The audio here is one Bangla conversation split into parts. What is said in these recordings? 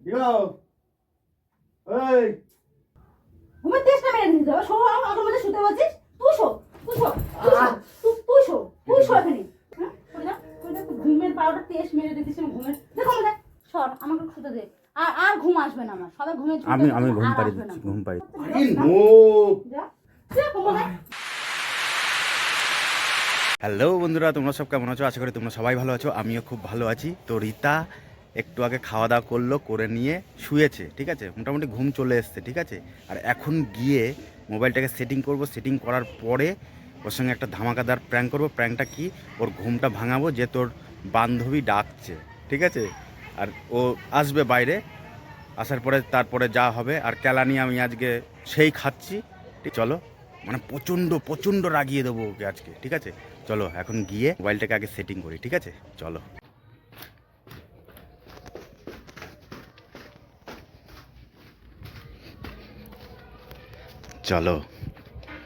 দিও এই। ঘুমের তেষ্টা মেরে শো আমার মধ্যে শুতে বলছিস। তুই শো তুই শো তুই শো, তুই শো তুই শো এখানে। হ্যাঁ? ঘুমের পাউডার তেজ মেরে দিতিস আমি ঘুমের দেখো সর আমাকে শুতে দে। আর আর ঘুম আসবে না আমার সবাই ঘুমের আমি আমি ঘুম পাড়ি দিচ্ছি ঘুম পাড়ি আরে নো। যা হ্যালো বন্ধুরা তোমরা সব কেমন আছো? আশা করি তোমরা সবাই ভালো আছো আমিও খুব ভালো আছি। তো রীতা একটু আগে খাওয়া দাওয়া করল, করে নিয়ে শুয়েছে, ঠিক আছে? মোটামুটি ঘুম চলে এসছে, ঠিক আছে? আর এখন গিয়ে মোবাইলটাকে সেটিং করব সেটিং করার পরে ওর সঙ্গে একটা ধামাকাদার প্র্যাঙ্ক করব। প্র্যাঙ্কটা কি? ওর ঘুমটা ভাঙাবো যে তোর বান্ধবী ডাকছে, ঠিক আছে? আর ও আসবে বাইরে, আসার পরে তারপরে যা হবে। আর কেলানি আমি আজকে সেই খাচ্ছি, ঠিক, চলো। মানে প্রচণ্ড প্রচণ্ড রাগিয়ে দেবো ওকে আজকে, ঠিক আছে? চলো, এখন গিয়ে মোবাইলটাকে আগে সেটিং করি, ঠিক আছে? চলো। চলো,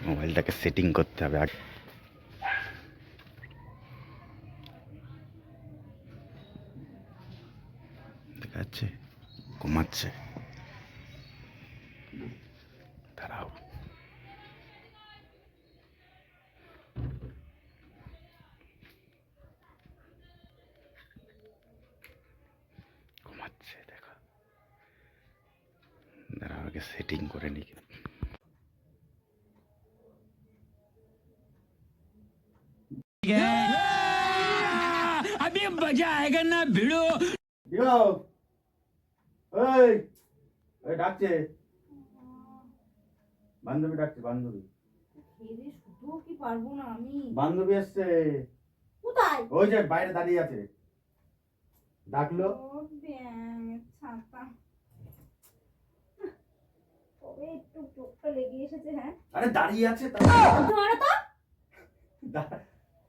মোবাইলটাকে সেটিং করতে হবে। আগে আছে ঘুমাচ্ছে। দাঁড়াও। ঘুমাচ্ছে, দেখো। দাঁড়াও, আগে সেটিং করে নিই। अभी मजा आएगा ना भिड़ो দিও এই এই ডাকছে বান্ধবী ডাকছে বান্ধবী খেয়ে শুতেও কি পারবো না আমি বান্ধবী এসছে কোথায় ওই যে বাইরে দাঁড়িয়ে আছে ডাকলো ও ব্যাঙ, ছাতা কবে একটু চোখটা লেগে এসেছে হ্যাঁ আরে দাঁড়িয়ে আছে তা ধরো তো দা-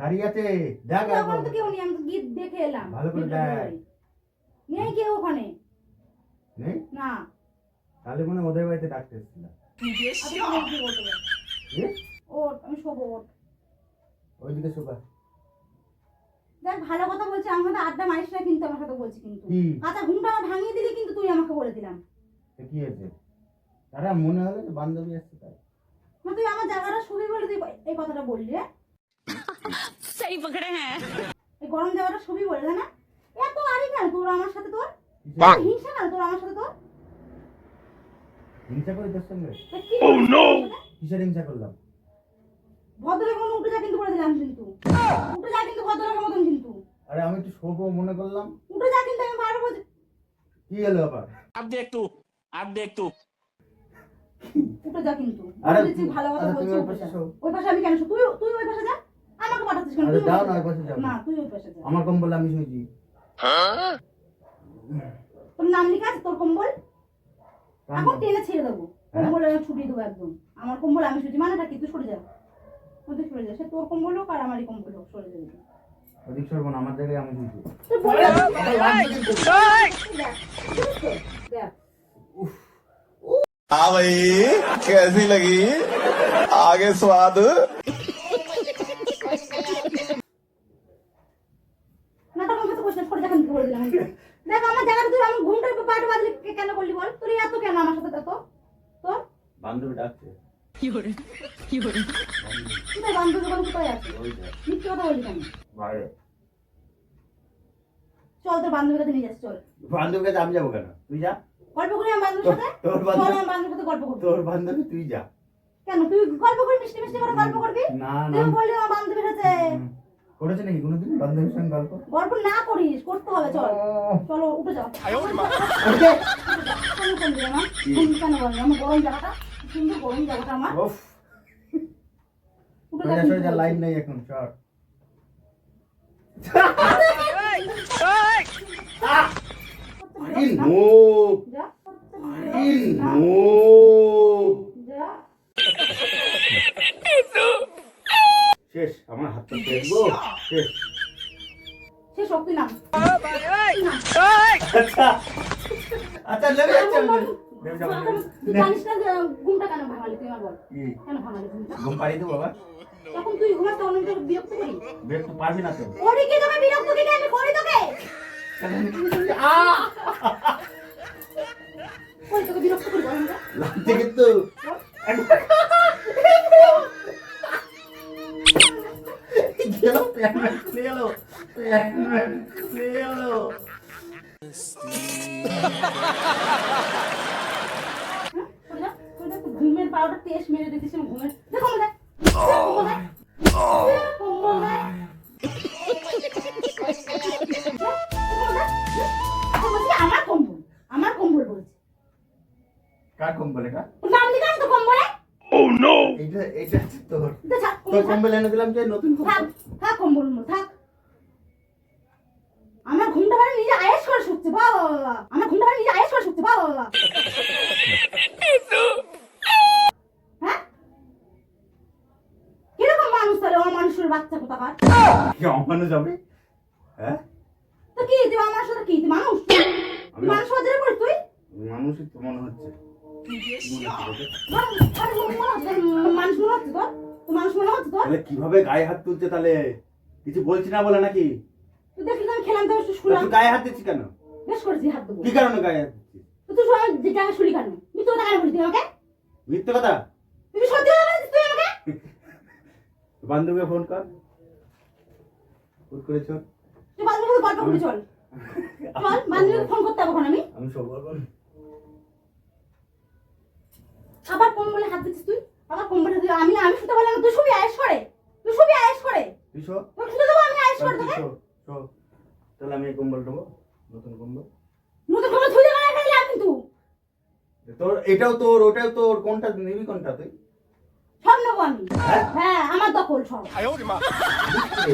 দাঁড়িয়ে আছে দেখ ওখানে তো কেউ নেই আমি তো গীত দেখে এলাম ভালো করে দেখ। নেই কেউ ওখানে। নেই? না। তাহলে মনে হয় ওদের বাড়িতে ডাকতে এসেছিল। আপনি আমাকে কি বলতে পারেন? কি? ওঠ আমি শোবো ওঠ। ওইদিকে দেখ ভালো কথা বলছি আমার আড্ডা মারিস না কিন্তু আমার সাথে বলছি কিন্তু। কি? আচ্ছা ঘুমটা আমার ভাঙিয়ে দিলি কিন্তু তুই আমাকে বলে দিলাম। কি হয়েছে? তারা মনে হলো যে বান্ধবী আসছে তাই। না তুই আমার জায়গাটা শুবি বলে তুই এই কথাটা বললি রে সেই পকড়ে হ্যাঁ। গরম দেওয়াটা সবই বলে না এত আরই কেন তোর আমার সাথে তোর? হিংসা না oh, তোর আমার সাথে তোর? হিংসা করে তোর সঙ্গে ও নো কিসের হিংসা করলাম? ভদ্রলোক কোনো উঠে যা কিন্তু করে দিলাম কিন্তু। উঠে যা কিন্তু ভদ্রের মতন কিন্তু। আরে আমি একটু শোভ মনে করলাম। উঠে যা কিন্তু আমি বারবার বলছি। কি হলো আবার? আর দে একটু আর দে একটু। উঠে যা কিন্তু। আরে ভালো কথা বলছি ওই পাশে আমি কেন তুই তুই ওই পাশে যা। আরে তুই ওই যাও পাশে না ওই যা। পাশে যাও না তুই ওই পাশে যা আমার কম্বল আমি শুয়েছি তোর নাম লিখা আছে তোর কম্বল এখন টেনে ছেড়ে দেবো হ্যাঁ? কম্বল আমি ছুটিয়ে দেবো একদম আমার কম্বল আমি শুয়েছি মানেটা কি তুই সরে যা তুই সরে যা সে তোর কম্বল হোক আর আমারই কম্বল হোক সরে যাবে ওদিক সরবো না আমার জায়গায় আমি শুয়েছি তুই বলে দেখ দেখ हाँ भाई कैसी लगी आगे स्वाद দেখ আমার জায়গাটা তুই আমার ঘুমটা পাট বাজলে কে- কেন করলি বল? তুই এত কেন আমার সাথে এত তোর? বান্ধবী ডাকছে। কোথায় বান্ধবী বল কোথায় আছে? মিথ্যে কথা বললি কেন? বাইরে। চল তোর বান্ধবীর কাছে নিয়ে যাচ্ছি চল। বান্ধবীর কাছে আমি যাব কেন? তুই যা। গল্প করি আমার বান্ধবীর সাথে? তোর বান্ধবী আমার বান্ধবীর সাথে গল্প করবি তোর বান্ধবী তুই যা। কেন? তুই গল্প করে মিষ্টি মিষ্টি করে গল্প করবি? না না। তুই বললি আমার বান্ধবীর সাথে। করেছে নাকি কোনোদিন? বান্ধবীর সঙ্গে গল্প? গল্প না করিস করতে হবে চল। চলো উঠে যাও। ওকে। কেন করবি আমার গরম জায়গাটা সুন্দর গরম জায়গাটা আমার সরে যা লাইন নেই এখন শর্ট নো ঘুম দেবো বাবা তখন তুই ঘুমাস তখন আমি তোকে বিরক্ত করি বেশ পারবি না তো। করি কি তোকে বিরক্ত দিকে আমি করি তোকে করি তোকে বিরক্ত করি বল আমাকে লাগছে কিন্তু ঘুমের পাউডার টেস্ট মেরে আমি ঘুমের দেখো আমার কম্বল আমার কম্বল বলছি কার? কম্বল এটা তোর নাম লিখে তো কম্বলে। এইটা এইটা হচ্ছে তোর। তো থাক তোর কম্বল এনে দিলাম যে নতুন কম্বল মো থাক আমার ঘুমটা মানে নিজে বাবা বাবা আমার ঘুমটা নিজে আয়েস করে বাবা বাবা হ্যাঁ? কীরকম মানুষ তাহলে? অমানুষের বাচ্চা কোথাকার? কি অমানুষ হবে? হ্যাঁ? তো কি তুই কি তুই মানুষ? তুই মানুষ বাজারে তুই? মানুষই তো মনে হচ্ছে। মনে হচ্ছে? মানুষ মনে হচ্ছে তোর? মানুষ মনে হচ্ছে তোর? তুই মানুষ হচ্ছে তোর তাহলে কীভাবে গায়ে হাত তুলছে তাহলে? কিছু বলছি না বলে নাকি? তুই দেখলি আমি খেলাম তো গায়ে হাত দিচ্ছিস কেন? বেশ করেছি হাত দেবো। কি কারণে গায়ে তুই শুলাম যে টাকা শুলি কেন তুই তো টাকা বলি তুই আমাকে? মিথ্যে কথা? তুই সত্যি কথা বলছিস তুই আমাকে? বান্ধবীকে ফোন কর। ফোন তুই বান্ধবীকে গল্প করে চল। চল বান্ধবীকে ফোন করতে হবে আমি। আমি সব বলব। আবার কম্বলে হাত দিচ্ছিস তুই? আবার কম্বলে তুই আমি আমি শুতে না। তুই শুবি আয়েস করে। তুই শুবি আয়েস করে। তুই শো। তোর শুতে দেবো আমি আয়েস করে তুই তোকে। তাহলে আমি কম্বল দেবো নতুন কম্বল নতুন কম্বল ধুই দেবে না কিন্তু। তোর এটাও তোর ওটাও তোর কোনটা নিবি কোনটা তুই? সব নেব আমি হ্যাঁ? হ্যাঁ আমার দখল সব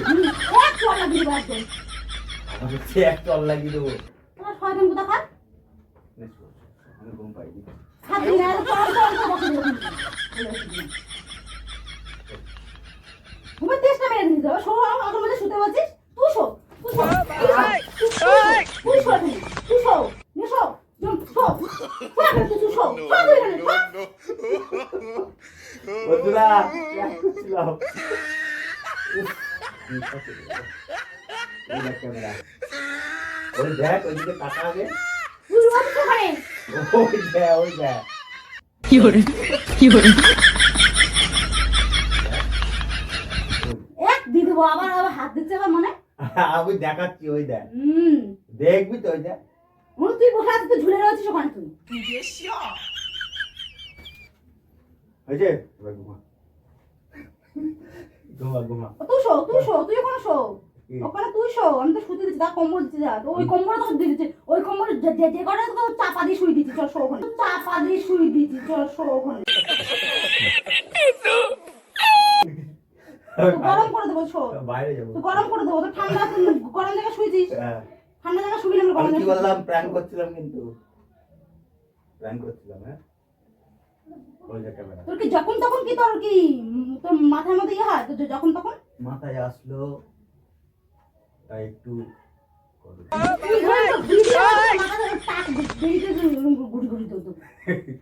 হুম, এক চল লাগিয়ে দেবো একদম। আমাকে সে এক চল লাগিয়ে দেবো। তোমার শয়তান কোথা নে, শো, আমি ঘুম পাইনি। হাত দিন আর চল চল চল বসে ঘুমের তেষ্টা মেরে দিতে হবে। শো আমার মধ্যে শুতে বলছিস তুই শো তুই শো তুই শো, তুই শো এখানে, তুই শো নে শো জম, শো শো এখানে তুই শো শো তুই এখানে শো বন্ধুরা এক করছিলাম উফ, মিথ্যা করে দিল। এই দেখ ক্যামেরা ওই দেখ ওইদিকে তাকা আগে তুই বলছিস ওই দেখ ওই দেখ এক দিয়ে দেবো আবার আবার হাত দিচ্ছে আবার মনে? আমি দেখাচ্ছি ওই দেখ হুম। দেখবি তো ওই দেখ মনে তুই বসে আছিস তুই ঝুলে রয়েছিস ওখানে তুই। হয়েছে এবার ঘুমা। ঘুমা ঘুমা। তুই শো তুই শো তুই ওখানে শো। ওখানে তুই শো আমি তো শুতে দিচ্ছি তা কম্বল দিচ্ছি যা। ওই কম্বল তো দিয়ে দিচ্ছি ওই কম্বল যে যে যে তো চাপা দিয়ে শুই দিচ্ছি চল শো ওখানে। চাপা দিয়ে শুই দিচ্ছি চল শো ওখানে। গরম করে দেবো শো। বাইরে যাব। গরম করে দেবো তো ঠান্ডা গরম জায়গায় শুয়েছিস? হ্যাঁ। ঠান্ডা জায়গায় শুবি না গরম জায়গায় বললাম প্র্যাঙ্ক করছিলাম কিন্তু। প্র্যাঙ্ক করছিলাম হ্যাঁ? তোর কি যখন তখন কি তোর কি তোর মাথার মধ্যে ইয়ে হয়? তোর যখন তখন? মাথায় আসলো তাই একটু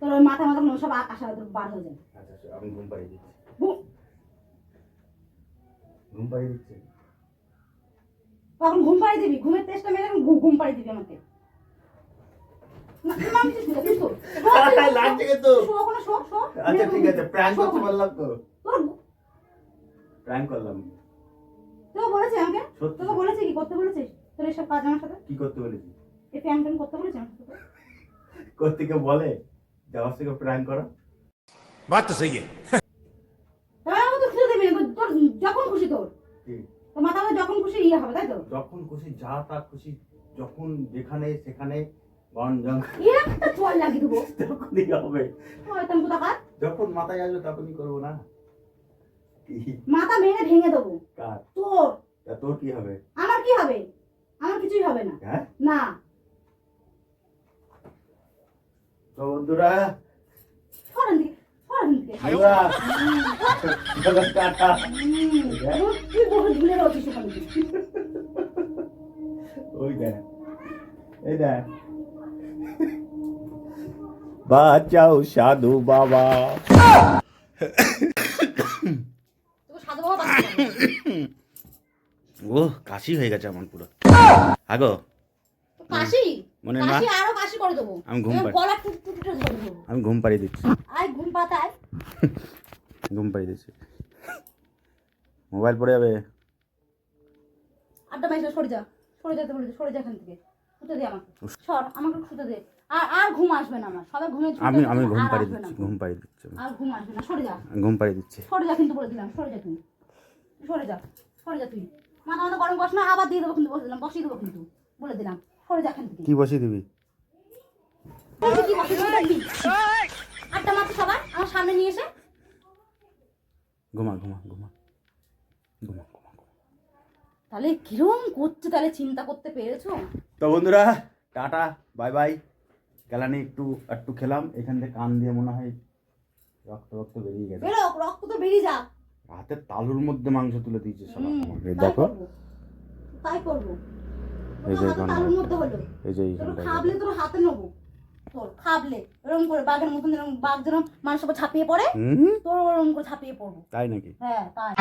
তোর মাথা মাথা সব আকাশ বার হয়ে যায়। আচ্ছা আচ্ছা, আমি ঘুম পাড়িয়ে দিচ্ছি। ঘুম- ঘুম পাড়িয়ে দিচ্ছি? তখন ঘুম পাড়িয়ে দিবি ঘুমের তেষ্টা মেরে ঘুম পাড়িয়ে দিবি আমাকে না, তুই নামছিস না, তুই শো। লাগছে কিন্তু। শো, ওখানে শো, শো। থেকে করো যখন খুশি তোর মাথা যখন খুশি ইয়ে হবে তাই তো যখন খুশি যা তা খুশি যখন যেখানে সেখানে বন জঙ্গল। একটা চল লাগিয়ে দেবো। তখনই হবে। শয়তান কোথাকার? যখন মাথায় আসবে তখনই করব না। মাথা মেরে ভেঙে দেবো। কার? তোর। তা তোর কি হবে? আমার কি হবে? আমার কিছুই হবে না। হ্যাঁ? না। তো বন্ধুরা সরান দিকে সরান দিকে। বন্ধুরা, টাটা। তুই বহু ধুলে রয়েছিস ওই দেখ এই দেখ। বাঁচাও সাধু বাবা। সাধু বাবা বাঁচাতে ও কাশি হয়ে গেছে আমার পুরো। আগো। তো কাশি? মনে না? কাশি আরও কাশি করে দেবো। আমি ঘুম পাই। গলা টুট টুট দেবো। আমি ঘুম পাড়িয়ে দিচ্ছি। আয় ঘুম পাতায়। ঘুম পাড়িয়ে দিচ্ছি। মোবাইল পড়ে যাবে। আড্ডা মাইসে সরে যা। সরে যেতে বলে সরে যা এখান থেকে। শুতে দে আমাকে। সর আমাকে শুতে দে। আর আর ঘুম আসবে না আমার। সবাই ঘুমে আমি আমি ঘুম না। দিচ্ছি ঘুম পাড়িয়ে দিচ্ছি আর ঘুম আসবে না সরে যা। ঘুম পাড়িয়ে দিচ্ছি। সরে যা কিন্তু বলে দিলাম সরে যা তুই সরে যা সরে যা তুই মাথা মাথা গরম বস না আবার দিয়ে দেবো কিন্তু বসে দিলাম বসিয়ে দেবো কিন্তু বলে দিলাম। সরে যা থেকে। কি বসিয়ে দিবি? আড্ডা মারতে সবাই আমার সামনে নিয়ে এসে। ঘুমা ঘুমা ঘুমা। ঘুমা ঘুমা ঘুমা। তাহলে কিরম করছে তাহলে চিন্তা করতে পেরেছ? তো বন্ধুরা টাটা বাই বাই। কেলানি একটু একটু খেলাম এখান থেকে কান দিয়ে মনে হয় রক্ত রক্ত বেরিয়ে গেছে। বেরো রক্ত তো বেরিয়ে যা হাতের তালুর মধ্যে মাংস তুলে দিয়েছে সব হুম, আমাকে দেখো। তাই করব। এই যে হলো। এই যে এইখানটা খাবলে তোর হাতে নেব। তোর খাবলে। এরকম করে বাঘের মতন এরকম বাঘ যেরকম মানুষের উপর ছাপিয়ে পড়ে হুম? তোর ওরকম করে ছাপিয়ে পড়ব। তাই নাকি? হ্যাঁ তাই।